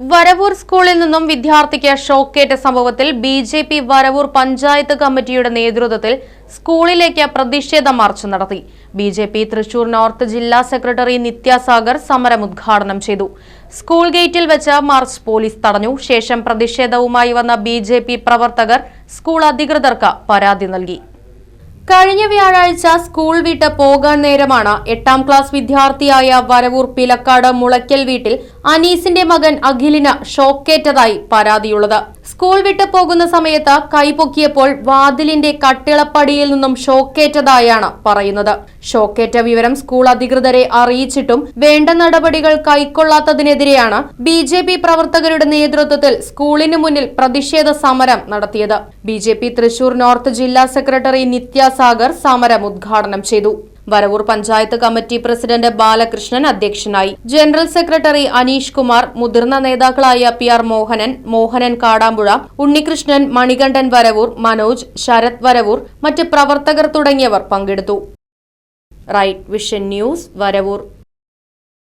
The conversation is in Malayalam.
Varavoor സ്കൂളിൽ നിന്നും വിദ്യാർത്ഥിക്ക് ഷോക്കേറ്റ സംഭവത്തിൽ B J P Varavoor panchayat കമ്മിറ്റിയുടെ നേതൃത്വത്തിൽ സ്കൂളിലേക്ക് പ്രതിഷേധ മാർച്ച് നടത്തി. B J P Thrissur north ജില്ലാ സെക്രട്ടറി നിത്യാസാഗർ സമരം ഉദ്ഘാടനം ചെയ്തു. സ്കൂൾ ഗേറ്റിൽ വെച്ച് മാർച്ച് പോലീസ് തടഞ്ഞു. ശേഷം പ്രതിഷേധവുമായി വന്ന ബി പ്രവർത്തകർ സ്കൂൾ അധികൃതർക്ക് പരാതി നൽകി. കഴിഞ്ഞ വ്യാഴാഴ്ച സ്കൂൾ വിട്ട് പോകാൻ നേരമാണ് എട്ടാം ക്ലാസ് വിദ്യാർത്ഥിയായ വരവൂർ പിലക്കാട് മുളയ്ക്കൽ വീട്ടിൽ അനീസിന്റെ മകൻ അഖിലിന് ഷോക്കേറ്റതായി പരാതിയുള്ളത്. സ്കൂൾ വിട്ടു പോകുന്ന സമയത്ത് കൈപൊക്കിയപ്പോൾ വാതിലിന്റെ കട്ടിളപ്പടിയിൽ നിന്നും ഷോക്കേറ്റതായാണ് പറയുന്നത്. ഷോക്കേറ്റ വിവരം സ്കൂൾ അധികൃതരെ അറിയിച്ചിട്ടും വേണ്ട നടപടികൾ കൈക്കൊള്ളാത്തതിനെതിരെയാണ് ബി ജെ പി പ്രവർത്തകരുടെ നേതൃത്വത്തിൽ സ്കൂളിന് മുന്നിൽ പ്രതിഷേധ സമരം നടത്തിയത്. B J P Thrissur north ജില്ലാ സെക്രട്ടറി നിത്യാസാഗർ സമരം ഉദ്ഘാടനം ചെയ്തു. വരവൂർ പഞ്ചായത്ത് കമ്മിറ്റി പ്രസിഡന്റ് ബാലകൃഷ്ണൻ അധ്യക്ഷനായി. ജനറൽ സെക്രട്ടറി അനീഷ് കുമാർ മുതിർന്ന നേതാക്കളായ പി ആർ മോഹനൻ മോഹനൻ കാടാമ്പുഴ ഉണ്ണികൃഷ്ണൻ മണികണ്ഠൻ വരവൂർ മനോജ് ശരത് വരവൂർ മറ്റ് പ്രവർത്തകർ തുടങ്ങിയവർ പങ്കെടുത്തു. Right vision news Varavoor.